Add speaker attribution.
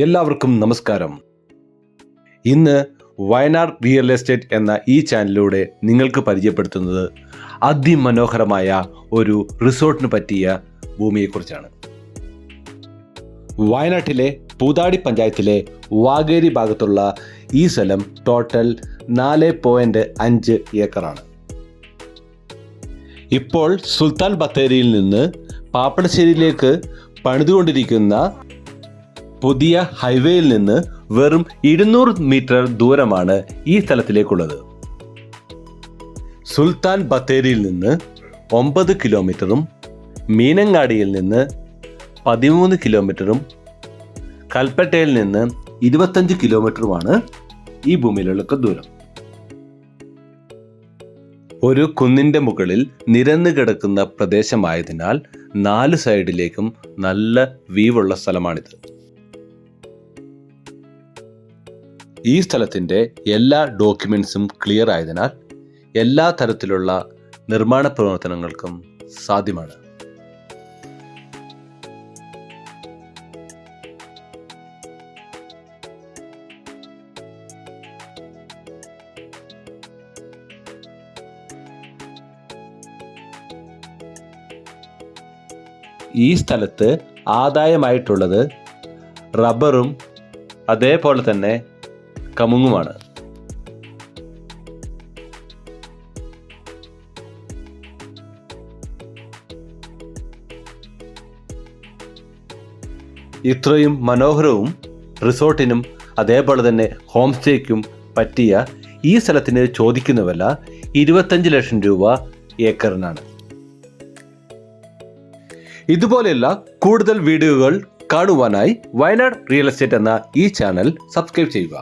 Speaker 1: എല്ലാവർക്കും നമസ്കാരം. ഇന്ന് വയനാട് റിയൽ എസ്റ്റേറ്റ് എന്ന ഈ ചാനലിലൂടെ നിങ്ങൾക്ക് പരിചയപ്പെടുത്തുന്നത് അതിമനോഹരമായ ഒരു റിസോർട്ടിന് പറ്റിയ ഭൂമിയെക്കുറിച്ചാണ്. വയനാട്ടിലെ പൂതാടി പഞ്ചായത്തിലെ വാഗേരി ഭാഗത്തുള്ള ഈ സ്ഥലം ടോട്ടൽ നാല് പോയിന്റ് അഞ്ച് ഏക്കറാണ്. ഇപ്പോൾ സുൽത്താൻ ബത്തേരിയിൽ നിന്ന് പാപ്പടശ്ശേരിയിലേക്ക് പണിതുകൊണ്ടിരിക്കുന്ന പുതിയ ഹൈവേയിൽ നിന്ന് വെറും ഇരുന്നൂറ് മീറ്റർ ദൂരമാണ് ഈ സ്ഥലത്തിലേക്കുള്ളത്. സുൽത്താൻ ബത്തേരിയിൽ നിന്ന് ഒമ്പത് കിലോമീറ്ററും മീനങ്ങാടിയിൽ നിന്ന് പതിമൂന്ന് കിലോമീറ്ററും കൽപ്പറ്റയിൽ നിന്ന് ഇരുപത്തഞ്ച് കിലോമീറ്ററുമാണ് ഈ ഭൂമിയിലുള്ള ദൂരം. ഒരു കുന്നിന്റെ മുകളിൽ നിരന്ന് കിടക്കുന്ന പ്രദേശമായതിനാൽ നാല് സൈഡിലേക്കും നല്ല വീവുള്ള സ്ഥലമാണിത്. ഈ സ്ഥലത്തിന്റെ എല്ലാ ഡോക്യുമെൻസും ക്ലിയർ ആയതിനാൽ എല്ലാ തരത്തിലുള്ള നിർമ്മാണ പ്രവർത്തനങ്ങൾക്കും സാധ്യമാണ്. ഈ സ്ഥലത്ത് ആദായമായിട്ടുള്ളത് റബ്ബറും അതേപോലെ തന്നെ കമുങ്ങുമാണ്. ഇത്രയും മനോഹരവും റിസോർട്ടിനും അതേപോലെ തന്നെ ഹോം സ്റ്റേക്കും പറ്റിയ ഈ സ്ഥലത്തിന് ചോദിക്കുന്നവല്ല ഇരുപത്തഞ്ച് ലക്ഷം രൂപ ഏക്കറിനാണ്. ഇതുപോലെയുള്ള കൂടുതൽ വീഡിയോകൾ കാണുവാനായി വയനാട് റിയൽ എസ്റ്റേറ്റ് എന്ന ഈ ചാനൽ സബ്സ്ക്രൈബ് ചെയ്യുക.